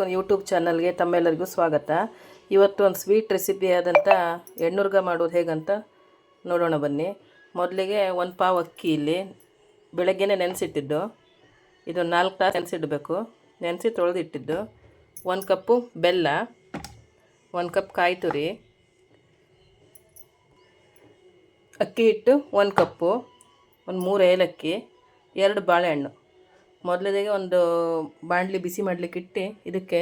ಒಂದು ಯೂಟ್ಯೂಬ್ ಚಾನಲ್ಗೆ ತಮ್ಮೆಲ್ಲರಿಗೂ ಸ್ವಾಗತ. ಇವತ್ತು ಒಂದು ಸ್ವೀಟ್ ರೆಸಿಪಿ ಆದಂಥ ಎಣ್ಣುರ್ಗ ಮಾಡೋದು ಹೇಗಂತ ನೋಡೋಣ ಬನ್ನಿ. ಮೊದಲಿಗೆ ಒಂದು ಪಾವ್ ಅಕ್ಕಿ ಇಲ್ಲಿ, ಬೆಳಗ್ಗೆನೇ ನೆನೆಸಿಟ್ಟಿದ್ದು. ಇದು ನಾಲ್ಕು ತಾಸು ನೆನೆಸಿಡಬೇಕು. ನೆನೆಸಿ ತೊಳೆದಿಟ್ಟಿದ್ದು. ಒಂದು ಕಪ್ಪು ಬೆಲ್ಲ, ಒಂದು ಕಪ್ ಕಾಯಿ ತುರಿ, ಅಕ್ಕಿ ಹಿಟ್ಟು ಒಂದು ಕಪ್ಪು, ಒಂದು ಮೂರು ಏಲಕ್ಕಿ, ಎರಡು ಬಾಳೆಹಣ್ಣು. ಮೊದಲಿಗೆ ಒಂದು ಬಾಣಲಿ ಬಿಸಿ ಮಾಡಲಿಕ್ಕೆ ಇಟ್ಟು ಇದಕ್ಕೆ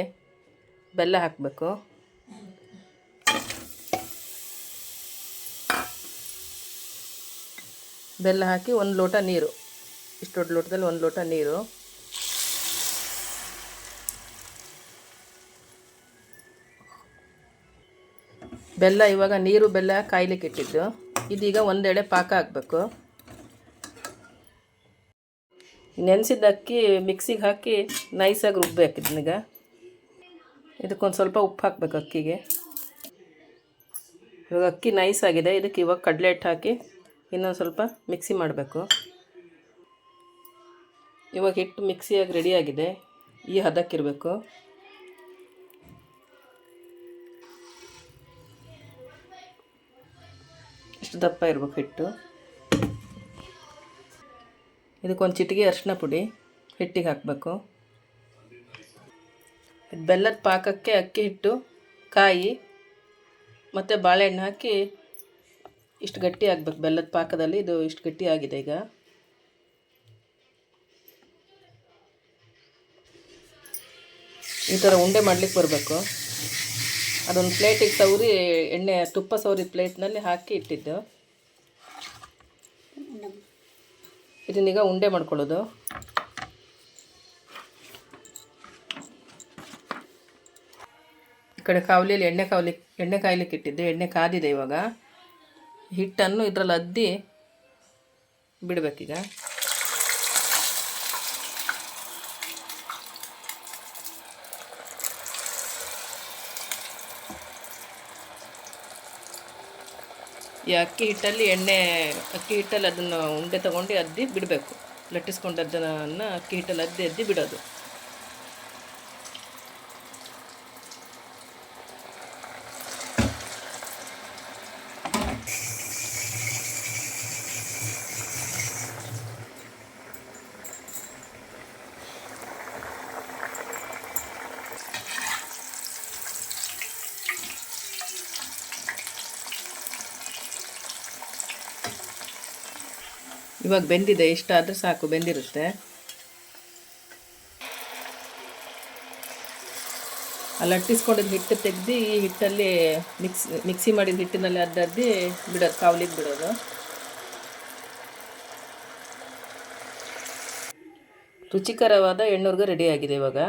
ಬೆಲ್ಲ ಹಾಕಬೇಕು. ಬೆಲ್ಲ ಹಾಕಿ ಒಂದು ಲೋಟ ನೀರು. ಇಷ್ಟು ದೊಡ್ಡ ಲೋಟದಲ್ಲಿ ಒಂದು ಲೋಟ ನೀರು. ಬೆಲ್ಲ ಇವಾಗ ನೀರು ಬೆಲ್ಲ ಕಾಯ್ಲಿಕ್ಕೆ ಇಟ್ಟಿದ್ದು. ಇದೀಗ ಒಂದೆಡೆ ಪಾಕ ಹಾಕಬೇಕು. ನೆನೆಸಿದ ಅಕ್ಕಿ ಮಿಕ್ಸಿಗೆ ಹಾಕಿ ನೈಸಾಗಿ ರುಬ್ಬೇಕು ಇದನ್ನೀಗ. ಇದಕ್ಕೊಂದು ಸ್ವಲ್ಪ ಉಪ್ಪು ಹಾಕಬೇಕು ಅಕ್ಕಿಗೆ. ಇವಾಗ ಅಕ್ಕಿ ನೈಸ್ ಆಗಿದೆ ಇದಕ್ಕೆ ಇವಾಗ ಕಡಲೆ ಹಿಟ್ಟು ಹಾಕಿ ಇನ್ನೊಂದು ಸ್ವಲ್ಪ ಮಿಕ್ಸಿ ಮಾಡಬೇಕು. ಇವಾಗ ಹಿಟ್ಟು ಮಿಕ್ಸಿಯಾಗಿ ರೆಡಿಯಾಗಿದೆ, ಈ ಹದಕ್ಕಿರಬೇಕು. ಇಷ್ಟು ದಪ್ಪ ಇರಬೇಕು ಹಿಟ್ಟು. ಇದಕ್ಕೊಂದು ಚಿಟಿಗೆ ಅರಿಶಿನ ಪುಡಿ, ಹಿಟ್ಟಿಗೆ ಹಾಕಬೇಕು. ಇದು ಬೆಲ್ಲದ ಪಾಕಕ್ಕೆ ಅಕ್ಕಿ ಹಿಟ್ಟು, ಕಾಯಿ ಮತ್ತು ಬಾಳೆಹಣ್ಣು ಹಾಕಿ ಇಷ್ಟು ಗಟ್ಟಿ ಆಗಬೇಕು. ಬೆಲ್ಲದ ಪಾಕದಲ್ಲಿ ಇದು ಇಷ್ಟು ಗಟ್ಟಿ ಆಗಿದೆ ಈಗ. ಈ ಥರ ಉಂಡೆ ಮಾಡ್ಲಿಕ್ಕೆ ಬರಬೇಕು. ಅದೊಂದು ಪ್ಲೇಟಿಗೆ ಸವರಿ ಎಣ್ಣೆ ತುಪ್ಪ ಸವರಿ ಪ್ಲೇಟ್ನಲ್ಲಿ ಹಾಕಿ ಇಟ್ಟಿದ್ದು. ಇದನ್ನೀಗ ಉಂಡೆ ಮಾಡ್ಕೊಳ್ಳೋದು. ಈ ಕಡೆ ಕಾವಲಿಯಲ್ಲಿ ಎಣ್ಣೆ ಕಾವಲಿ, ಎಣ್ಣೆ ಕಾಯಲಿಕ್ಕೆ ಇಟ್ಟಿದ್ದೆ. ಎಣ್ಣೆ ಕಾದಿದೆ ಇವಾಗ. ಹಿಟ್ಟನ್ನು ಇದರಲ್ಲಿ ಅದ್ದಿ ಬಿಡಬೇಕೀಗ. ಈ ಅಕ್ಕಿ ಹಿಟ್ಟಲ್ಲಿ ಎಣ್ಣೆ, ಅಕ್ಕಿ ಹಿಟ್ಟಲ್ಲಿ ಅದನ್ನು ಉಂಡೆ ತಗೊಂಡು ಅದ್ದಿ ಬಿಡಬೇಕು. ಲಟ್ಟಿಸ್ಕೊಂಡದ್ದನ್ನು ಅಕ್ಕಿ ಹಿಟ್ಟಲ್ಲಿ ಅದ್ದಿ ಅದ್ದಿ ಬಿಡೋದು. ಇವಾಗ ಬೆಂದಿದೆ ಇಷ್ಟಾದರೆ ಸಾಕು, ಬೆಂದಿರುತ್ತೆ. ಲಟ್ಟಿಸ್ಕೊಂಡಿದ್ದು ಹಿಟ್ಟು ತೆಗೆದು ಈ ಹಿಟ್ಟಲ್ಲಿ ಮಿಕ್ಸ್ ಮಿಕ್ಸಿ ಮಾಡಿದ ಹಿಟ್ಟಿನಲ್ಲಿ ಅದ್ದದ್ದು ಬಿಡೋದು, ಕಾವಲಿಗೆ ಬಿಡೋದು. ರುಚಿಕರವಾದ ಎಣ್ಣೂರ್ಗ ರೆಡಿಯಾಗಿದೆ ಇವಾಗ.